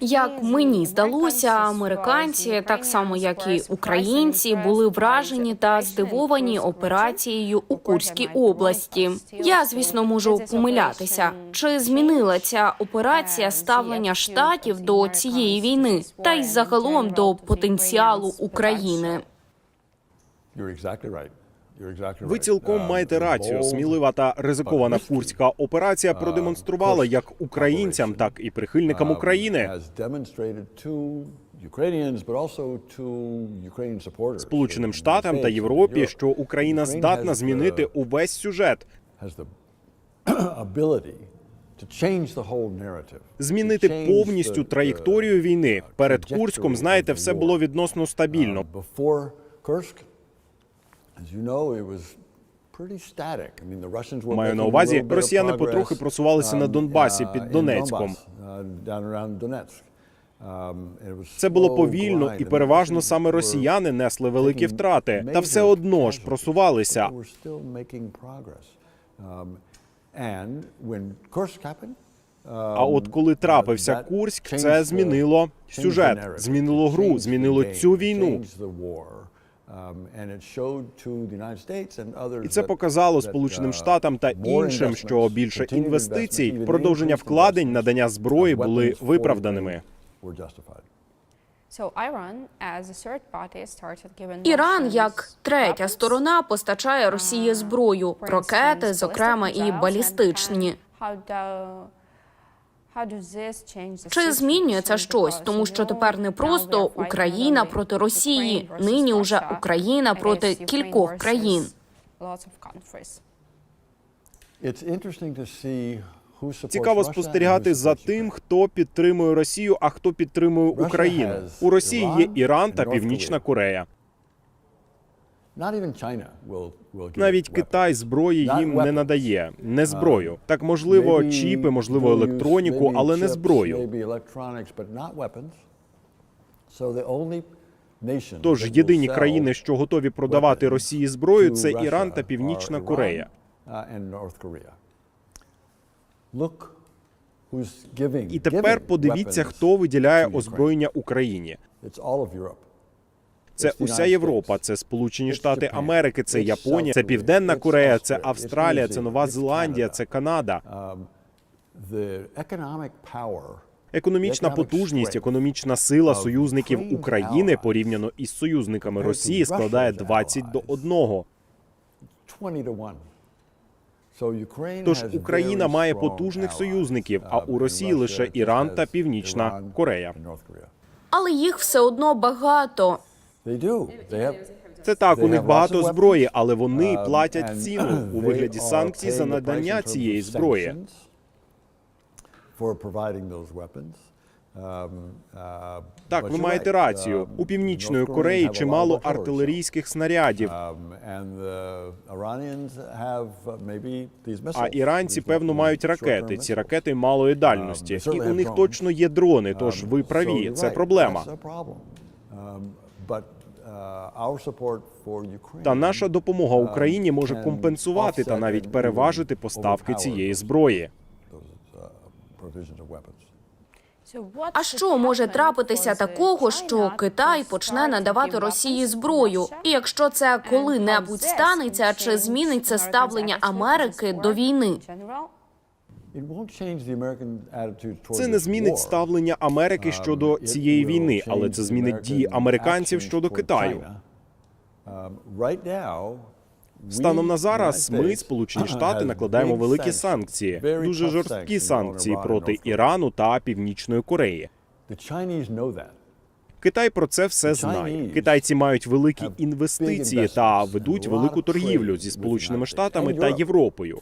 Як мені здалося, американці, так само як і українці, були вражені та здивовані операцією у Курській області. Я, звісно, можу помилятися. Чи змінила ця операція ставлення штатів до цієї війни, та й загалом до потенціалу України? Ви цілком маєте рацію. Смілива та ризикована курська операція продемонструвала як українцям, так і прихильникам України. Сполученим Штатам та Європі, що Україна здатна змінити увесь сюжет, змінити повністю траєкторію війни. Перед Курськом, знаєте, все було відносно стабільно. Маю на увазі, росіяни потрохи просувалися на Донбасі під Донецьком. Це було повільно, і переважно саме росіяни несли великі втрати, та все одно ж просувалися. А от коли трапився Курськ, це змінило сюжет, змінило гру, змінило цю війну. І це показало Сполученим Штатам та іншим, що більше інвестицій, продовження вкладень, надання зброї були виправданими. Іран як третя сторона постачає Росії зброю, ракети, зокрема і балістичні. Чи змінює це щось? Тому що тепер не просто Україна проти Росії, нині уже Україна проти кількох країн. Цікаво спостерігати за тим, хто підтримує Росію, а хто підтримує Україну. У Росії є Іран та Північна Корея. Навіть Китай зброї їм не надає, не зброю. Так можливо, чіпи, можливо, електроніку, але не зброю. Тож єдині країни, що готові продавати Росії зброю, це Іран та Північна Корея. І тепер подивіться, хто виділяє озброєння Україні. Це уся Європа, це Сполучені Штати Америки, це Японія, це Південна Корея, це Австралія, це Нова Зеландія, це Канада. Економічна потужність, економічна сила союзників України порівняно із союзниками Росії складає 20 до 1. Тож Україна має потужних союзників, а у Росії лише Іран та Північна Корея. Але їх все одно багато. Це так, у них багато зброї, але вони платять ціну у вигляді санкцій за надання цієї зброї. Так, ви маєте рацію. У північної Кореї чимало артилерійських снарядів. А іранці, певно, мають ракети. Ці ракети малої дальності, і у них точно є дрони. Тож ви праві, це проблема. Та наша допомога Україні може компенсувати та навіть переважити поставки цієї зброї. А що може трапитися такого, що Китай почне надавати Росії зброю? І якщо це коли-небудь станеться, чи зміниться ставлення Америки до війни? Це не змінить ставлення Америки щодо цієї війни, але це змінить дії американців щодо Китаю. Станом на зараз ми, Сполучені Штати, накладаємо великі санкції, дуже жорсткі санкції проти Ірану та Північної Кореї. Китай про це все знає. Китайці мають великі інвестиції та ведуть велику торгівлю зі Сполученими Штатами та Європою.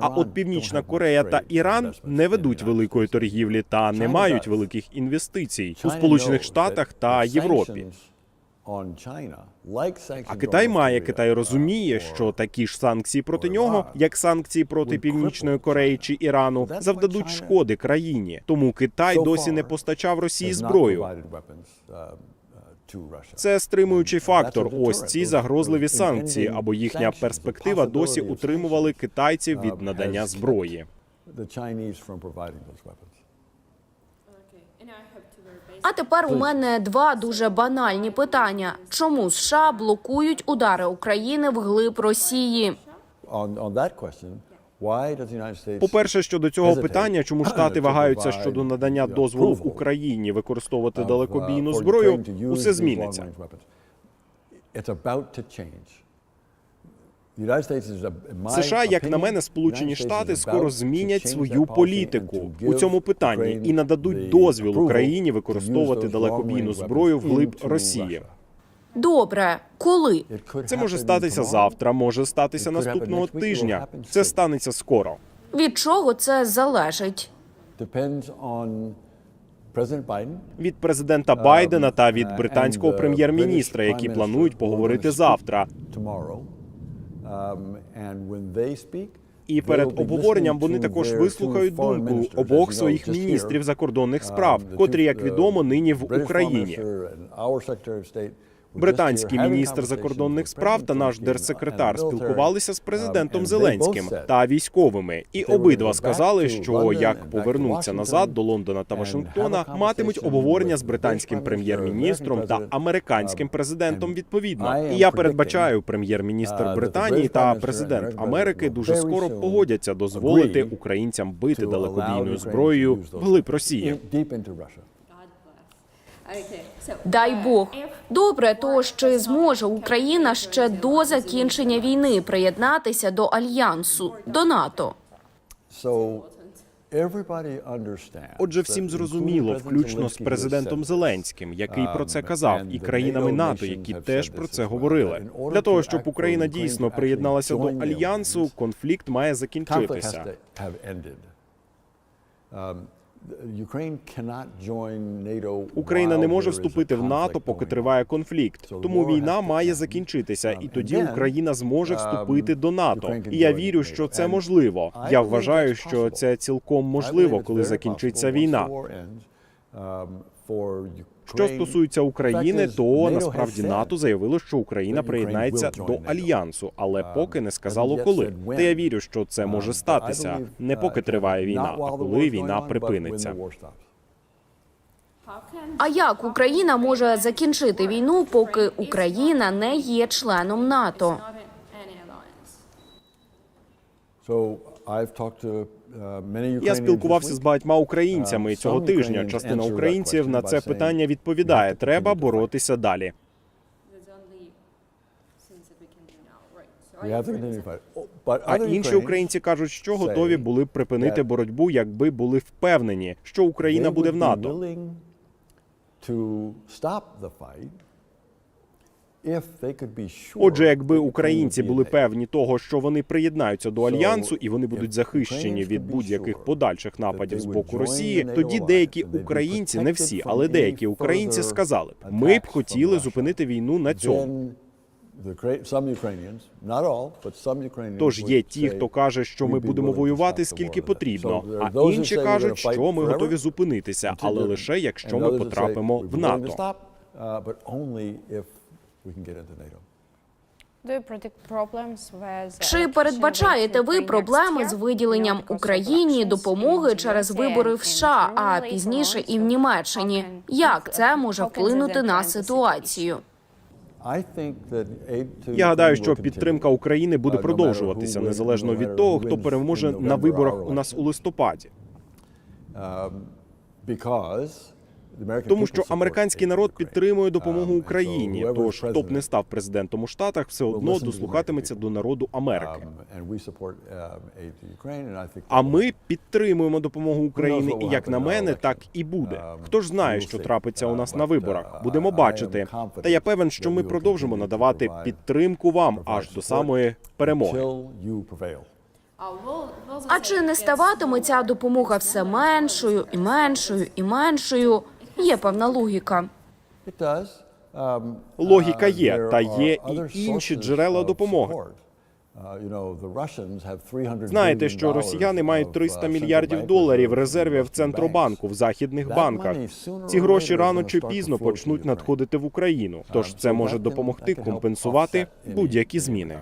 А от Північна Корея та Іран не ведуть великої торгівлі та не мають великих інвестицій у Сполучених Штатах та Європі. А Китай має Китай розуміє, що такі ж санкції проти нього, як санкції проти Північної Кореї чи Ірану, завдадуть шкоди країні. Тому Китай досі не постачав Росії зброю. Це стримуючий фактор. Ось ці загрозливі санкції або їхня перспектива досі утримували китайців від надання зброї. А тепер у мене два дуже банальні питання: чому США блокують удари України вглиб Росії? States По-перше, щодо цього питання, чому штати вагаються щодо надання дозволу в Україні використовувати uh, далекобійну зброю, усе зміниться. США, як на мене, Сполучені Штати скоро змінять свою політику у цьому питанні і нададуть дозвіл Україні використовувати далекобійну зброю вглиб Росії. Добре, коли? Це може статися завтра, може статися наступного тижня. Це станеться скоро. Від чого це залежить? Від президента Байдена та від uh, британського прем'єр-міністра, які планують поговорити завтра. Um, І перед обговоренням вони також вислухають думку обох своїх міністрів закордонних Um, справ, котрі, як відомо, нині в Україні. Британський міністр закордонних справ та наш держсекретар спілкувалися з президентом um, they Зеленським та військовими, і обидва сказали, що як повернуться назад до Лондона та Вашингтона, матимуть обговорення з британським Minister, прем'єр-міністром та американським um, президентом відповідно. І я передбачаю, прем'єр-міністр uh, the Британії та президент Америки дуже скоро погодяться дозволити українцям бити далекобійною зброєю вглиб Росії. Дай Бог. Добре, тож чи зможе Україна ще до закінчення війни приєднатися до альянсу до НАТО? Отже, всім зрозуміло, включно з президентом Зеленським, який про це um, казав, і країнами НАТО, які теж про це говорили. Для того, щоб Україна дійсно приєдналася до альянсу, конфлікт має закінчитися. To have. Ukraine cannot join NATO Україна не може вступити в НАТО, поки триває конфлікт. Тому війна має закінчитися, і Um, тоді Україна зможе um, вступити до НАТО. І я вірю, що це можливо. Я вважаю, що це цілком можливо, коли закінчиться війна. Що стосується України, то насправді НАТО заявило, що Україна приєднається до альянсу, але поки не сказало коли. Та я вірю, що це може статися не uh, поки триває війна, а коли війна припиниться. А як Україна може закінчити війну, поки Україна не є членом НАТО? Uh, Я спілкувався з багатьма українцями Um, цього тижня. Частина українців на це питання відповідає: треба continue to fight." боротися далі. Oh, А інші українці кажуть, що готові були б припинити боротьбу, якби були впевнені, що Україна буде в НАТО. Отже, якби українці були певні того, що вони приєднаються до альянсу і вони будуть захищені від будь-яких подальших нападів з боку Росії, тоді деякі українці, не всі, але деякі українці сказали, б, ми б хотіли зупинити війну на цьому. Тож є ті, хто каже, що ми "We'd be будемо воювати скільки war then." потрібно, а інші кажуть, що ми готові зупинитися, але лише якщо ми потрапимо в НАТО. Uh, we can get into NATO. Чи передбачаєте ви проблеми з виділенням Україні допомоги через вибори в США, а пізніше і в Німеччині? Як це може вплинути на ситуацію? Я гадаю, що підтримка. України буде Uh, продовжуватися незалежно від того, хто переможе на виборах у нас у листопаді. Um, because Тому що американський народ підтримує допомогу Um, Україні. Тож хто б не став президентом у Штатах, все одно дослухатиметься до народу Америки. um, um, А ми підтримуємо допомогу України, і як на мене, так і буде. Хто ж знає, що трапиться у Uh, нас на виборах? uh, Будемо бачити. Та я певен, що ми продовжимо надавати підтримку вам аж до самої перемоги. А чи не ставатиме ця допомога все меншою і меншою і меншою? Є певна логіка. Um, Логіка uh, є, та є і інші джерела допомоги. support. Uh, you know, the Russians have 300 Знаєте, що росіяни мають of, 300 uh, мільярдів доларів резервів Центробанку в західних банках. Ці гроші рано чи пізно почнуть надходити в Україну. Тож Um, це може допомогти компенсувати будь-які зміни.